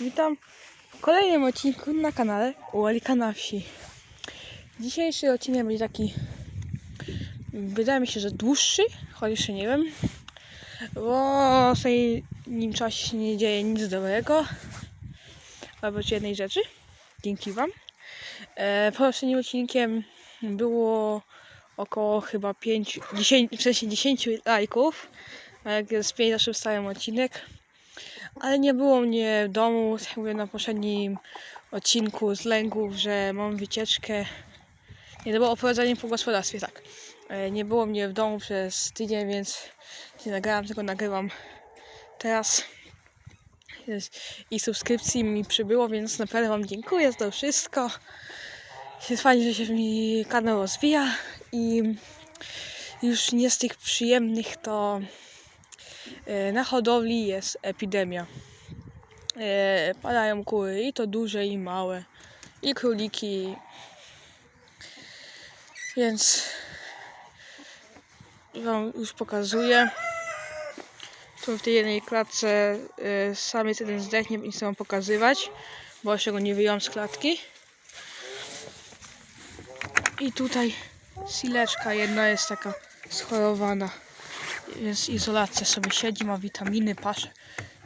Witam w kolejnym odcinku na kanale Uolika na wsi. Dzisiejszy odcinek będzie taki, wydaje mi się, że dłuższy, choć jeszcze nie wiem, bo w ostatnim czasie się nie dzieje nic dobrego, oprócz jednej rzeczy. Dzięki Wam. E, poprzednim odcinkiem było około chyba 5, 10, w sensie 10 lajków, a jak jest 5 zawsze wstałem odcinek. Ale nie było mnie w domu, tak mówię na poprzednim odcinku z lęków, że mam wycieczkę. Nie, to było oprowadzenie po gospodarstwie, tak. E, Nie było mnie w domu przez tydzień, więc nie nagrałam, tylko nagrywam teraz. I subskrypcji mi przybyło, więc naprawdę Wam dziękuję za to wszystko. Jest fajnie, że się mi kanał rozwija i już nie z tych przyjemnych to na hodowli jest epidemia. E, Padają kury i to duże i małe i króliki. Więc wam już pokazuję. Tu w tej jednej klatce e, samiec jeden zdechnie i chcę wam pokazywać, bo jeszcze go nie wyjąłem z klatki. I tutaj sileczka jedna jest taka schorowana. Więc izolacja sobie siedzi, ma witaminy, pasze,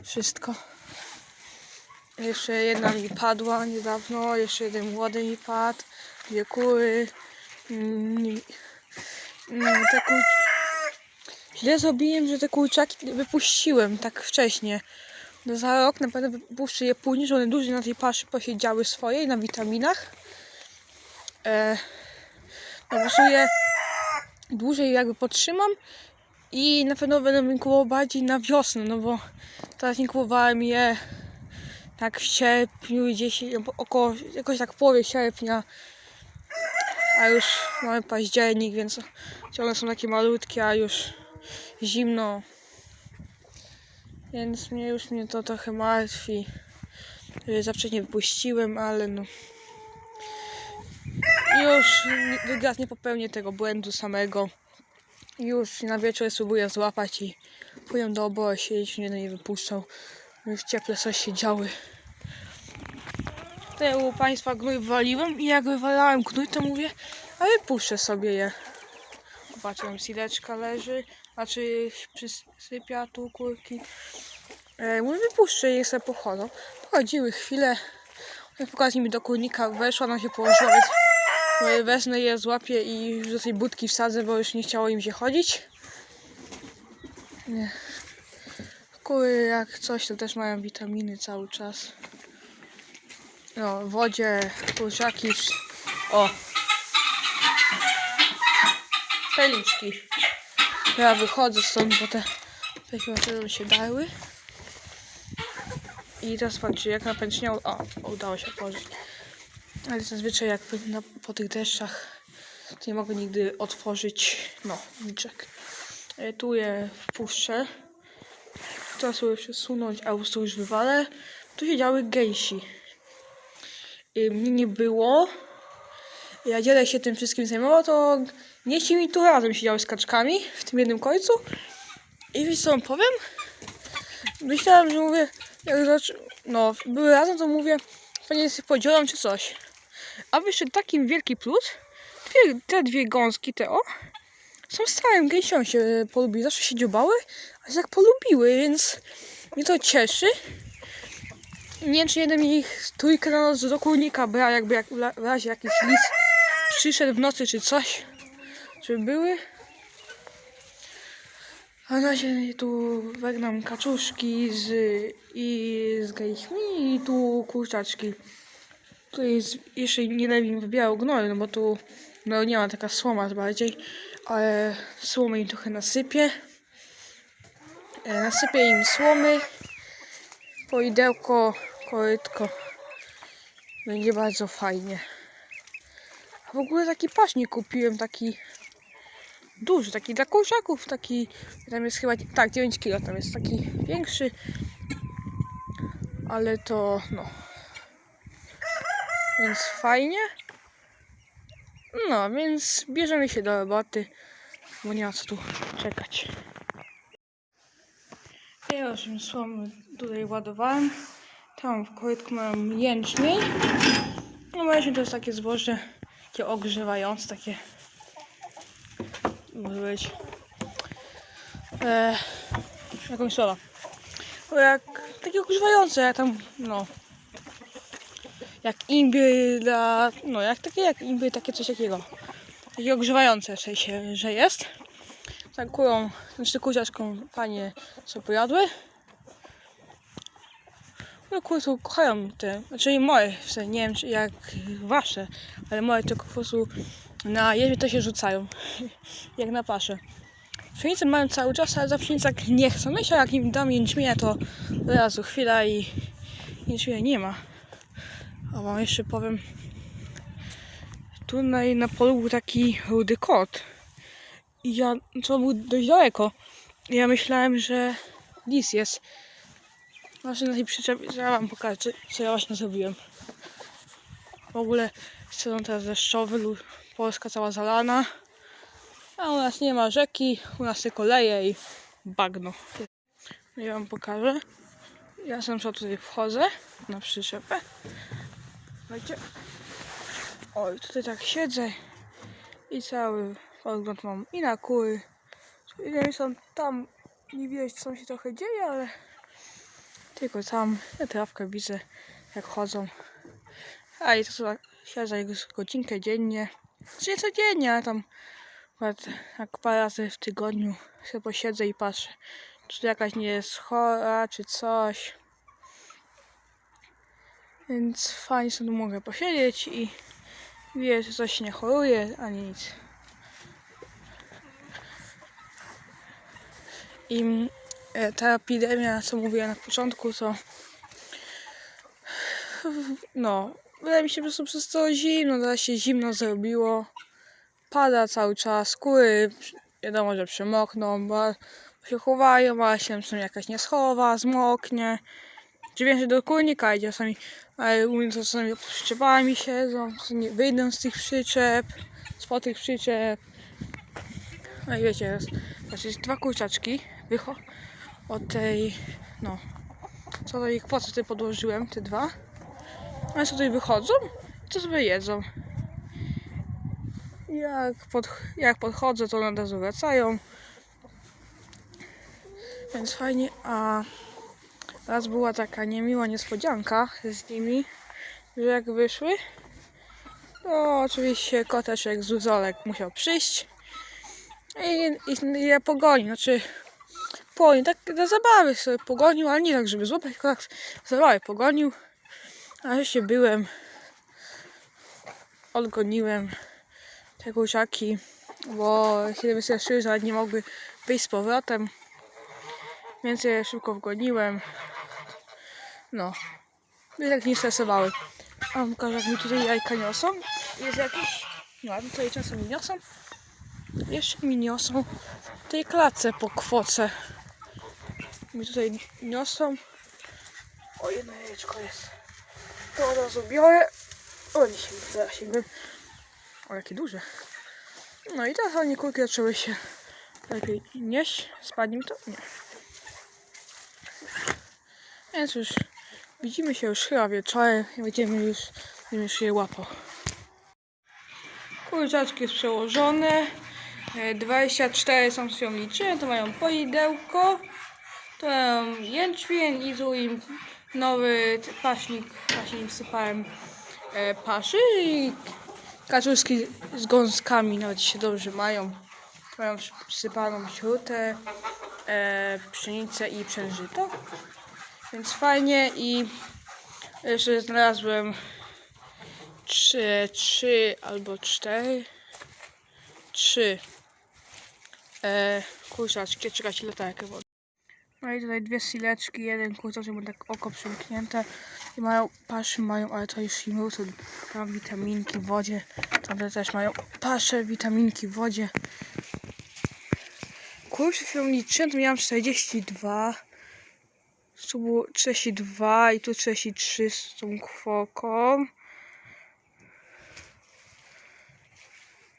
wszystko. Jeszcze jedna mi padła niedawno, jeszcze jeden młody mi padł, dwie kury. Mm, mm, te kur... Źle zrobiłem, że te kurczaki wypuściłem tak wcześnie. No za rok na pewno wypuszczę je później, że one dłużej na tej paszy posiedziały swojej, na witaminach. E, no dłużej jakby potrzymam i na pewno będę mi kupował bardziej na wiosnę, no bo teraz nie kupowałem je tak w sierpniu gdzieś około, jakoś tak w połowie sierpnia, a już mamy październik, więc ciągle są takie malutkie, a już zimno, więc mnie już mnie to trochę martwi, że za wcześnie wypuściłem, ale no już nie- drugi raz nie popełnię tego błędu samego. Już na wieczór spróbuję złapać i pójdę do obozu siedzieć, nie, nie wypuszczał. Już cieple coś się działy. Ja u Państwa gnój wywaliłem i jak wywalałem gnój, to mówię, a wypuszczę sobie je. Tam sileczka leży, znaczy przysypia tu kurki. E, mówię, wypuszczę je sobie pochodzą. Pochodziły chwilę. Jak pokazali mi do kurnika, weszła, ona się położyła, więc wezmę je, złapię i do tej budki wsadzę, bo już nie chciało im się chodzić. Nie. Kury jak coś, to też mają witaminy cały czas. No, wodzie, kurczaki. O! Peliczki. Ja wychodzę stąd, bo te pekiwaty się dały. I teraz patrzcie, jak napęczniało. O, udało się położyć. Ale zazwyczaj jak na, po tych deszczach to nie mogę nigdy otworzyć, no, niczek. E, Tu je wpuszczę. Teraz sobie przesunąć, a po już wywalę. Tu siedziały gęsi. I mnie nie było. Ja dzielę się tym wszystkim zajmował, to gęsi mi tu razem siedziały z kaczkami w tym jednym końcu. I wiesz co wam powiem? Myślałem, że mówię, jak no, były razem, to mówię, pewnie się podzielą czy coś. A jeszcze taki wielki plus, te dwie gąski, te o, są stałym gęsią się polubiły. Zawsze się dziobały, a się tak polubiły, więc mnie to cieszy. Nie wiem, czy jeden ich trójkę na noc do kurnika brał, jakby jak, w razie jakiś lis przyszedł w nocy czy coś, żeby były. A na razie tu wegnam kaczuszki z, i z gejśmi i tu kurczaczki. Tu jest jeszcze nie lepiej wybierał gnoju, no bo tu no nie ma taka słoma bardziej, ale słomy im trochę nasypię. E, nasypię im słomy, poidełko, korytko. Będzie bardzo fajnie. A w ogóle taki paśnik kupiłem, taki duży, taki dla kurczaków, taki, tam jest chyba, tak, 9 kg, tam jest taki większy, ale to, no, więc fajnie. No, więc bierzemy się do roboty, bo nie ma co tu czekać. Ja już słomy tutaj ładowałem. Tam w korytku mam jęczmień. No właśnie to jest takie zboże, takie ogrzewające, takie może być e, jakąś. No jak takie ogrzewające, jak tam, no jak dla, no jak takie jak imbir, takie coś takiego. Takie ogrzewające w sensie, że jest. Kurą, znaczy kurciaczką panie co pojadły. No kurczę, kochają te, znaczy moje, w sensie, nie wiem czy jak wasze, ale moje tylko po prostu na jeździe to się rzucają, jak na paszę. Pszenicę mają cały czas, ale za pszenicę jak nie chcą. Myślę, jak im dam jęczmienia, to od razu chwila i jęczmienia nie ma. A wam jeszcze powiem, tutaj na polu był taki rudy kot. I ja, co był dość daleko. I ja myślałem, że lis jest. Właśnie na tej przyczepie, ja wam pokażę, co- co ja właśnie zrobiłem. W ogóle sezon teraz deszczowy, Polska cała zalana. A u nas nie ma rzeki, u nas tylko leje i bagno. Ja wam pokażę. Ja sam sobie tutaj wchodzę na przyczepę. Słuchajcie. Oj, tutaj tak siedzę i cały podgląd mam i na kury. Wiem, są tam, nie widać co się trochę dzieje, ale tylko tam ja trawkę widzę jak chodzą. A i to są tak, siedzę godzinkę dziennie. Czy nie codziennie, ale tam jak parę razy w tygodniu sobie posiedzę i patrzę, czy jakaś nie jest chora, czy coś. Więc fajnie sobie mogę posiedzieć i wiesz, coś nie choruje, ani nic. I e, ta epidemia, co mówiłem na początku, to no, wydaje mi się, po prostu przez to zimno, teraz się zimno zrobiło. Pada cały czas, kury wiadomo, że przemokną, bo się chowają, ale się jakaś nie schowa, zmoknie. Wiem, że do kurnika idzie czasami, ale u mnie to czasami przyczepami siedzą, czasami wyjdą z tych przyczep, z tych przyczep. No i wiecie, jest, znaczy jest dwa kurczaczki, wycho od tej, no, co do ich, po co tutaj podłożyłem, te dwa. One sobie wychodzą i to sobie jedzą. Jak, pod, jak podchodzę, to one od razu wracają. Więc fajnie, a raz była taka niemiła niespodzianka z nimi, że jak wyszły, to oczywiście koteczek Zuzolek musiał przyjść i, i je pogonił, znaczy pogonił, tak do zabawy sobie pogonił, ale nie tak, żeby złapać, tylko tak pogonił, a ja się byłem, odgoniłem te kurczaki, bo się wystraszyły, że nie mogły wyjść z powrotem. Więc je szybko wgoniłem. No. I tak nie stresowały. A wam pokażę, jak mi tutaj jajka niosą. Jest jakiś... No, tutaj czasem mi niosą. Jeszcze mi niosą w tej klatce po kwoce. Mi tutaj niosą. O, jedno jajeczko jest. To od razu biorę. O, nie sięgnę, teraz sięgnę. O, jakie duże. No i teraz oni kurki zaczęły się lepiej nieść. Spadnie mi to? Nie. Więc już widzimy się już chyba wieczorem i będziemy już, będziemy już je łapał. Kurczaczki jest przełożone. E, 24 są się liczyłem, to mają poidełko. To mają jęczmień i tu im nowy paśnik, właśnie im sypałem e, paszy i kaczuszki z gąskami nawet się dobrze mają. Mają przysypaną śrutę, e, pszenicę i przężyto. Więc fajnie i jeszcze znalazłem trzy, trzy albo cztery, trzy e, kurczaczki, czekajcie latarkę wody. No i tutaj dwie sileczki, jeden kurczaczek ma tak oko przymknięte i mają, paszy mają, ale to już im to tam witaminki w wodzie, tamte też mają pasze, witaminki w wodzie. Kurczę, chwilą liczyłem, to miałam 42. Tu było 32 i tu 33 z tą kwoką.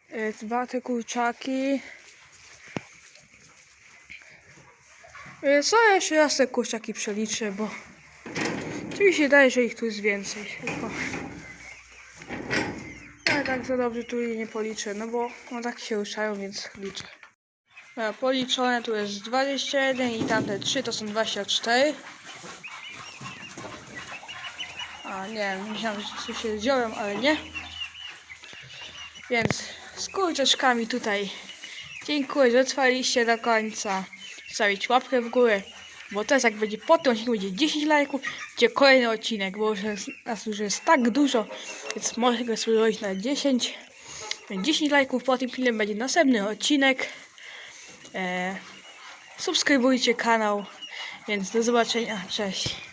E, Dwa te kurczaki. E, Co jeszcze raz te kurczaki przeliczę, bo Czyli się daje, że ich tu jest więcej. Ale tak za dobrze tu jej nie policzę, no bo no tak się ruszają, więc liczę. Dobra, policzone tu jest 21 i tamte 3 to są 24. A nie, myślałem, że tu się wziąłem, ale nie. Więc z kurczeczkami tutaj dziękuję, że trwaliście do końca. Zostawić łapkę w górę, bo teraz jak będzie po tym odcinku będzie 10 lajków, będzie kolejny odcinek, bo już jest, nas już jest tak dużo, więc mogę go spróbować na 10. Więc 10 lajków po tym filmie będzie następny odcinek. E, subskrybujcie kanał, więc do zobaczenia, cześć.